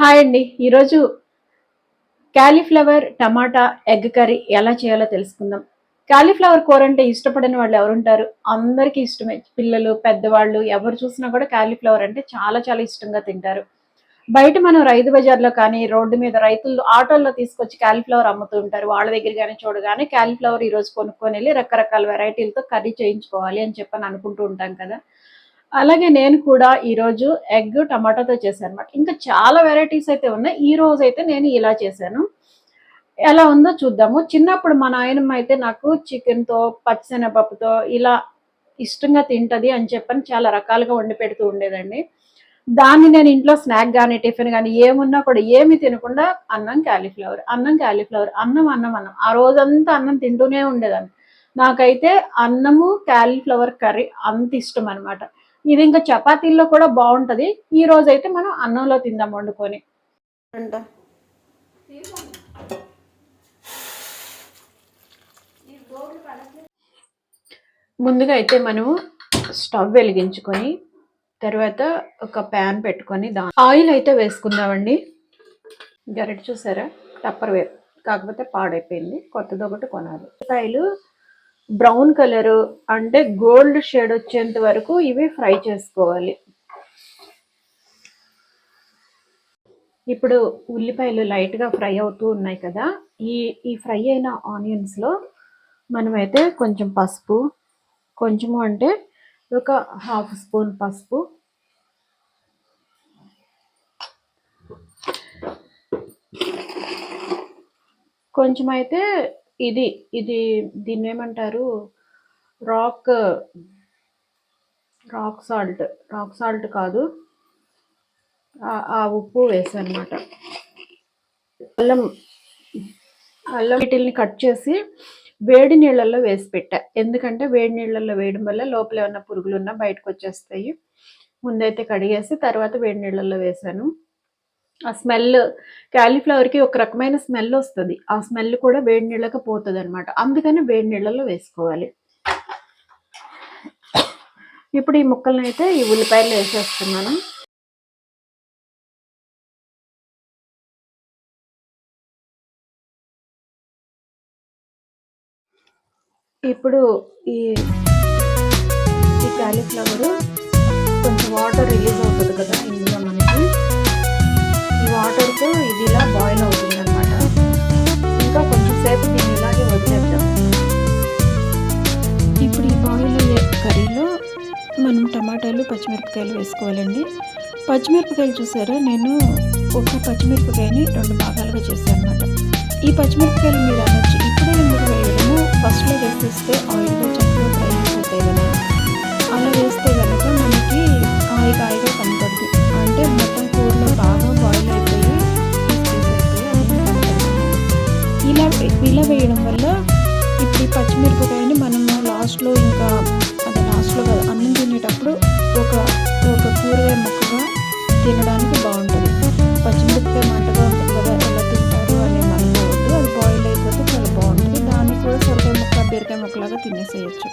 Hi అండి. ఈరోజు cauliflower టమాటా egg curry ఎలా చేయాలో తెలుసుకుందాం. క్యాలీఫ్లవర్ కూర అంటే ఇష్టపడని వాళ్ళు ఎవరుంటారు? అందరికీ ఇష్టమే. పిల్లలు పెద్దవాళ్ళు ఎవరు చూసినా కూడా క్యాలీఫ్లవర్ అంటే చాలా చాలా ఇష్టంగా తింటారు. బయట మనం రైతు బజార్లో కానీ రోడ్డు మీద రైతులు ఆటోల్లో తీసుకొచ్చి క్యాలీఫ్లవర్ అమ్ముతూ ఉంటారు. వాళ్ళ దగ్గర కానీ చూడగానే క్యాలీఫ్లవర్ ఈ రోజు కొనుక్కొని వెళ్ళి రకరకాల వెరైటీలతో కర్రీ చేయించుకోవాలి అని చెప్పని అనుకుంటూ ఉంటాం కదా. అలాగే నేను కూడా ఈరోజు ఎగ్ టమాటాతో చేశాను అనమాట ఇంకా చాలా వెరైటీస్ అయితే ఉన్నాయి. ఈ రోజు అయితే నేను ఇలా చేశాను. ఎలా ఉందో చూద్దాము. చిన్నప్పుడు మా నాయనమ్మ అయితే నాకు చికెన్తో పచ్చిశనగపప్పుతో ఇలా ఇష్టంగా తింటది అని చెప్పని చాలా రకాలుగా వండి పెడుతూ ఉండేదండి. దాన్ని నేను ఇంట్లో స్నాక్ కానీ టిఫిన్ కానీ ఏమున్నా కూడా ఏమి తినకుండా అన్నం క్యాలీఫ్లవర్ అన్నం క్యాలీఫ్లవర్ అన్నం అన్నం అన్నం. ఆ రోజంతా అన్నం తింటూనే ఉండేదాన్ని. నాకైతే అన్నము క్యాలీఫ్లవర్ కర్రీ అంత ఇష్టం అనమాట ఇది ఇంకా చపాతీల్లో కూడా బాగుంటది. ఈ రోజు అయితే మనం అన్నంలో తిందాం వండుకొని. ముందుగా అయితే మనము స్టవ్ వెలిగించుకొని తర్వాత ఒక ప్యాన్ పెట్టుకొని దా ఆయిల్ అయితే వేసుకుందామండి. గరిట చూసారా? టప్పర్ వేర్ కాకపోతే పాడైపోయింది. కొత్తది ఒకటి కొనాలి. ఉల్లిపాయలు బ్రౌన్ కలర్ అంటే గోల్డ్ షేడ్ వచ్చేంత వరకు ఇవి ఫ్రై చేసుకోవాలి. ఇప్పుడు ఉల్లిపాయలు లైట్గా ఫ్రై అవుతూ ఉన్నాయి కదా ఈ ఈ ఫ్రై అయిన ఆనియన్స్లో మనమైతే కొంచెం పసుపు కొంచెము అంటే ఒక హాఫ్ స్పూన్ పసుపు కొంచెం అయితే ఇది ఇది దీన్ని ఏమంటారు rock rock salt rock salt కాదు. ఆ- ఉప్పు వేసాను అనమాట అల్లం అల్లం వీటిల్ని కట్ చేసి వేడి నీళ్ళల్లో వేసి పెట్టా. ఎందుకంటే వేడి నీళ్ళల్లో వేయడం వల్ల లోపల ఏమన్నా పురుగులు ఉన్నా బయటకు వచ్చేస్తాయి ముందైతే కడిగేసి తర్వాత వేడి నీళ్ళల్లో వేసాను. ఆ స్మెల్ క్యాలీఫ్లవర్కి ఒక రకమైన స్మెల్ వస్తుంది. ఆ స్మెల్ కూడా వేడి నీళ్ళకి పోతుంది అనమాట అందుకని వేడి నీళ్ళలో వేసుకోవాలి. ఇప్పుడు ఈ ముక్కలను అయితే ఈ ఉల్లిపాయలు వేసేస్తున్నాను. ఇప్పుడు ఈ ఈ మనం టమాటాలు పచ్చిమిరపకాయలు వేసుకోవాలండి. పచ్చిమిరపకాయలు చూసారా? నేను ఒక పచ్చిమిరపకాయని రెండు భాగాలుగా చేశాను అనమాట ఈ పచ్చిమిరపకాయలు మీరు అనొచ్చు. ఇప్పుడే ఎందుకు వేయడము. ఫస్ట్లో వేసేస్తే ఆయిల్గా చక్కగా ఫ్రై అయిపోతాయి కదా. అలా వేస్తే కనుక మనకి ఆయిల్ ఆయిల్గా అంటే మొత్తం కూరలో బాగా బాయిల్ అయిపోయి ఇలా ఇలా వేయడం వల్ల ఇప్పుడు ఈ పచ్చిమిరపకాయని మనము లాస్ట్లో ఇంకా తినడానికి బాగుంటుంది. పచ్చిమిరపకాయ మంటగా ఉంటుంది కదా ఎలా తింటారు అని అనుకోవద్దు అది బాయిల్ అయిపోతే చాలా బాగుంటుంది. దాన్ని కూడా సొరకాయ ముక్క బీరకాయ ముక్కలాగా తినేసేయచ్చు.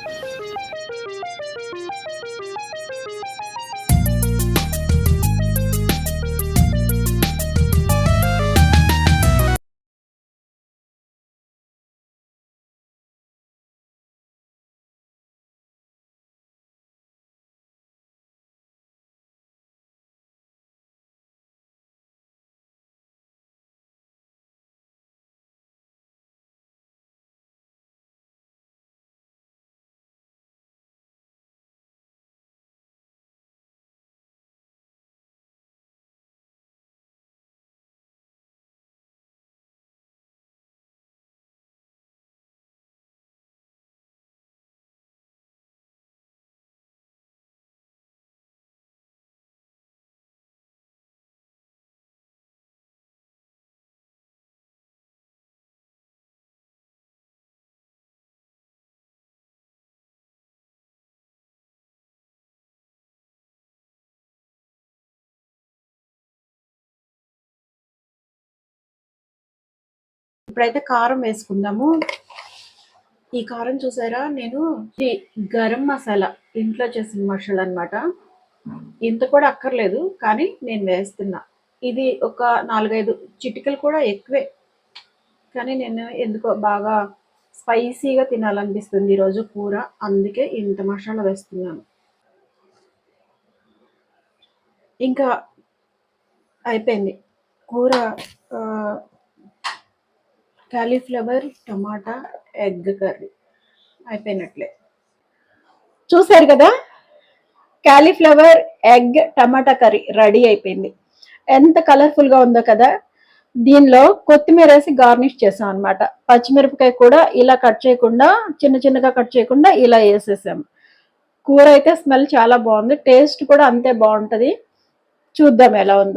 ఇప్పుడైతే కారం వేసుకుందాము. ఈ కారం చూసారా? నేను ఈ గరం మసాలా ఇంట్లో చేసిన మసాలా అన్నమాట. ఇంత కూడా అక్కర్లేదు కానీ నేను వేస్తున్నా. ఇది ఒక నాలుగైదు చిటికలు కూడా ఎక్కువే. కానీ నేను ఎందుకో బాగా స్పైసీగా తినాలనిపిస్తుంది ఈరోజు కూర. అందుకే ఇంత మసాలా వేస్తున్నాను. ఇంకా అయిపోయింది. కూర కాలీఫ్లవర్ టమాటా ఎగ్ కర్రీ అయిపోయినట్లే. చూసారు కదా? Cauliflower egg tomato curry ready అయిపోయింది. ఎంత కలర్ఫుల్గా ఉందో కదా? దీనిలో కొత్తిమీర వేసి గార్నిష్ చేసాం అనమాట పచ్చిమిరపకాయ కూడా ఇలా కట్ చేయకుండా చిన్న చిన్నగా కట్ చేయకుండా ఇలా వేసేసాము కూర అయితే స్మెల్ చాలా బాగుంది. టేస్ట్ కూడా అంతే బాగుంటుంది. చూద్దాం ఎలా ఉందో.